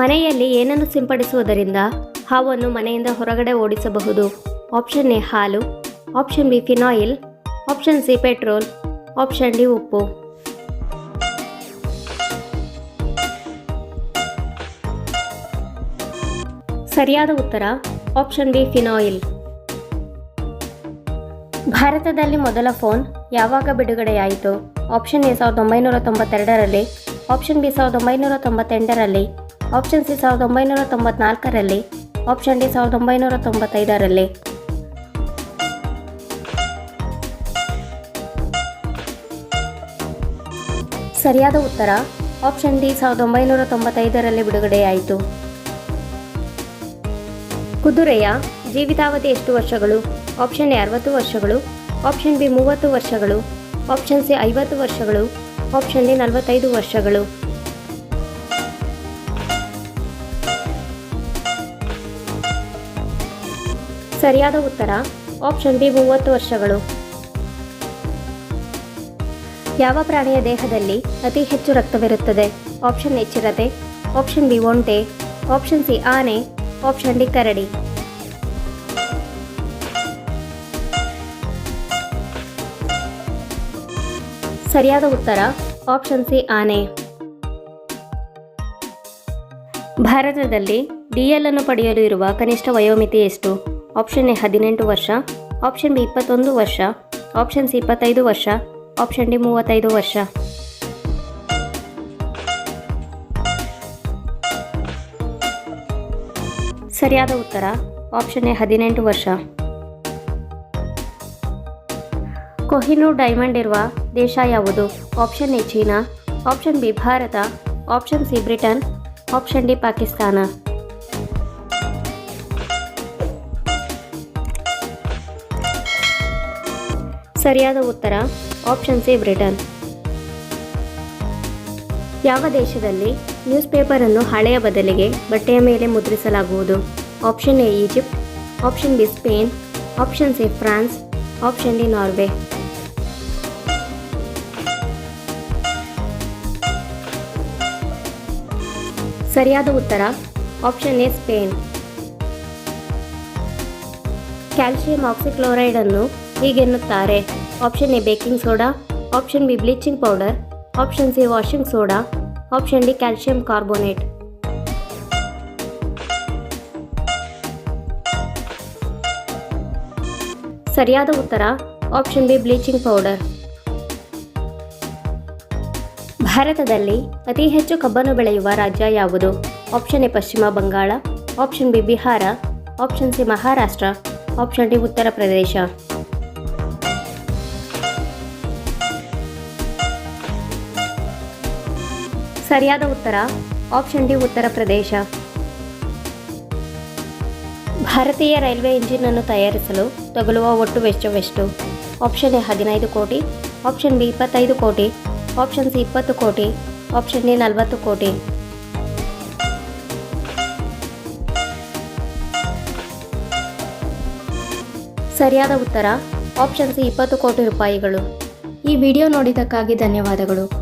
ಮನೆಯಲ್ಲಿ ಏನನ್ನು ಸಿಂಪಡಿಸುವುದರಿಂದ ಹಾವನ್ನು ಮನೆಯಿಂದ ಹೊರಗಡೆ ಓಡಿಸಬಹುದು. ಆಪ್ಷನ್ ಎ ಹಾಲು, option B phenyl, option C petrol, option D ಉಪ್ಪು. ಸರಿಯಾದ ಉತ್ತರ, ಆಪ್ಷನ್ ಬಿ ಫಿನಾಯಿಲ್. ಭಾರತದಲ್ಲಿ ಮೊದಲ ಫೋನ್ ಯಾವಾಗ ಬಿಡುಗಡೆಯಾಯಿತು? ಆಪ್ಷನ್ ಎ ಸಾವಿರದ ಒಂಬೈನೂರ ತೊಂಬತ್ತೆರಡರಲ್ಲಿ, ಆಪ್ಷನ್ ಬಿ ಸಾವಿರದ ಒಂಬೈನೂರ ತೊಂಬತ್ತೆಂಟರಲ್ಲಿ ಆಪ್ಷನ್ ಸಿ ಸಾವಿರದ ಒಂಬೈನೂರ ತೊಂಬತ್ನಾಲ್ಕರಲ್ಲಿ. ಆಪ್ಷನ್ ಡಿ ಸಾವಿರದ ಒಂಬೈನೂರ ತೊಂಬತ್ತೈದರಲ್ಲಿ. ಸರಿಯಾದ ಉತ್ತರ. ಆಪ್ಷನ್ ಡಿ ಸಾವಿರದ ಒಂಬೈನೂರ ತೊಂಬತ್ತೈದರಲ್ಲಿ ಬಿಡುಗಡೆಯಾಯಿತು. ಕುದುರೆಯ ಜೀವಿತಾವಧಿ ಎಷ್ಟು ವರ್ಷಗಳು? ಆಪ್ಷನ್ ಎ ಅರವತ್ತು ವರ್ಷಗಳು. ಆಪ್ಷನ್ ಬಿ ಮೂವತ್ತು ವರ್ಷಗಳು. ಆಪ್ಷನ್ ಸಿ ಐವತ್ತು ವರ್ಷಗಳು. ಆಪ್ಷನ್ ಡಿ ನಲವತ್ತೈದು ವರ್ಷಗಳು. ಸರಿಯಾದ ಉತ್ತರ ಆಪ್ಷನ್ ಬಿ ಮೂವತ್ತು ವರ್ಷಗಳು. ಯಾವ ಪ್ರಾಣಿಯ ದೇಹದಲ್ಲಿ ಅತಿ ಹೆಚ್ಚು ರಕ್ತವಿರುತ್ತದೆ? ಆಪ್ಷನ್ ಎ ಚಿರತೆ ಆಪ್ಷನ್ ಬಿ ಒಂಟೆ ಆಪ್ಷನ್ ಸಿ ಆನೆ ಆಪ್ಷನ್ ಡಿ ಕರಡಿ. ಸರಿಯಾದ ಉತ್ತರ ಆಪ್ಷನ್ ಸಿ ಆನೆ. ಭಾರತದಲ್ಲಿ ಡಿಎಲ್ ಅನ್ನು ಪಡೆಯಲು ಇರುವ ಕನಿಷ್ಠ ವಯೋಮಿತಿ ಎಷ್ಟು? ಆಪ್ಷನ್ ಎ ಹದಿನೆಂಟು ವರ್ಷ. ಆಪ್ಷನ್ ಬಿ ಇಪ್ಪತ್ತೊಂದು ವರ್ಷ. ಆಪ್ಷನ್ ಸಿ ಇಪ್ಪತ್ತೈದು ವರ್ಷ. ಆಪ್ಷನ್ ಡಿ ಮೂವತ್ತೈದು ವರ್ಷ. ಸರಿಯಾದ ಉತ್ತರ. ಆಪ್ಷನ್ ಎ ಹದಿನೆಂಟು ವರ್ಷ. ಕೊಹಿನೂರ್ ಡೈಮಂಡ್ ಇರುವ ದೇಶ ಯಾವುದು? Option A China. Option B Bharat. Option C Britain. Option D Pakistan. ಸರಿಯಾದ ಉತ್ತರ ಆಪ್ಷನ್ ಸಿ ಬ್ರಿಟನ್ ಯಾವ ದೇಶದಲ್ಲಿ ನ್ಯೂಸ್ ಪೇಪರನ್ನು ಹಳೆಯ ಬದಲಿಗೆ ಬಟ್ಟೆಯ ಮೇಲೆ ಮುದ್ರಿಸಲಾಗುವುದು? Option A Egypt option B Spain option C France option D Norway ಸರಿಯಾದ ಉತ್ತರ option A Spain calcium oxychloride ಅನ್ನು ಹೀಗೆನ್ನುತ್ತಾರೆ option A baking soda option B bleaching powder option C washing soda option D calcium carbonate ಸರಿಯಾದ ಉತ್ತರ option B bleaching powder ಭಾರತದಲ್ಲಿ ಅತಿ ಹೆಚ್ಚು ಕಬ್ಬನ್ನು ಬೆಳೆಯುವ ರಾಜ್ಯ ಯಾವುದು? Option A Paschim Bangal. Option B Bihar. Option C Maharashtra. Option D Uttar Pradesh. ಸರಿಯಾದ ಉತ್ತರ? ಆಪ್ಷನ್ ಡಿ, ಉತ್ತರ ಪ್ರದೇಶ. ಭಾರತೀಯ ರೈಲ್ವೆ ಇಂಜಿನ್ ಅನ್ನು ತಯಾರಿಸಲು ತಗುಲುವ ಒಟ್ಟು ವೆಚ್ಚವೆಷ್ಟು? ಆಪ್ಷನ್ ಎ, ಹದಿನೈದು ಕೋಟಿ. ಆಪ್ಷನ್ ಬಿ, ಇಪ್ಪತ್ತೈದು ಕೋಟಿ. ಆಪ್ಷನ್ ಸಿ, ಇಪ್ಪತ್ತು ಕೋಟಿ. ಆಪ್ಷನ್ ಡಿ, ನಲವತ್ತು ಕೋಟಿ. ಸರಿಯಾದ ಉತ್ತರ? ಆಪ್ಷನ್ ಸಿ, ಇಪ್ಪತ್ತು ಕೋಟಿ ರೂಪಾಯಿಗಳು. ಈ ವಿಡಿಯೋ ನೋಡಿದ್ದಕ್ಕಾಗಿ ಧನ್ಯವಾದಗಳು.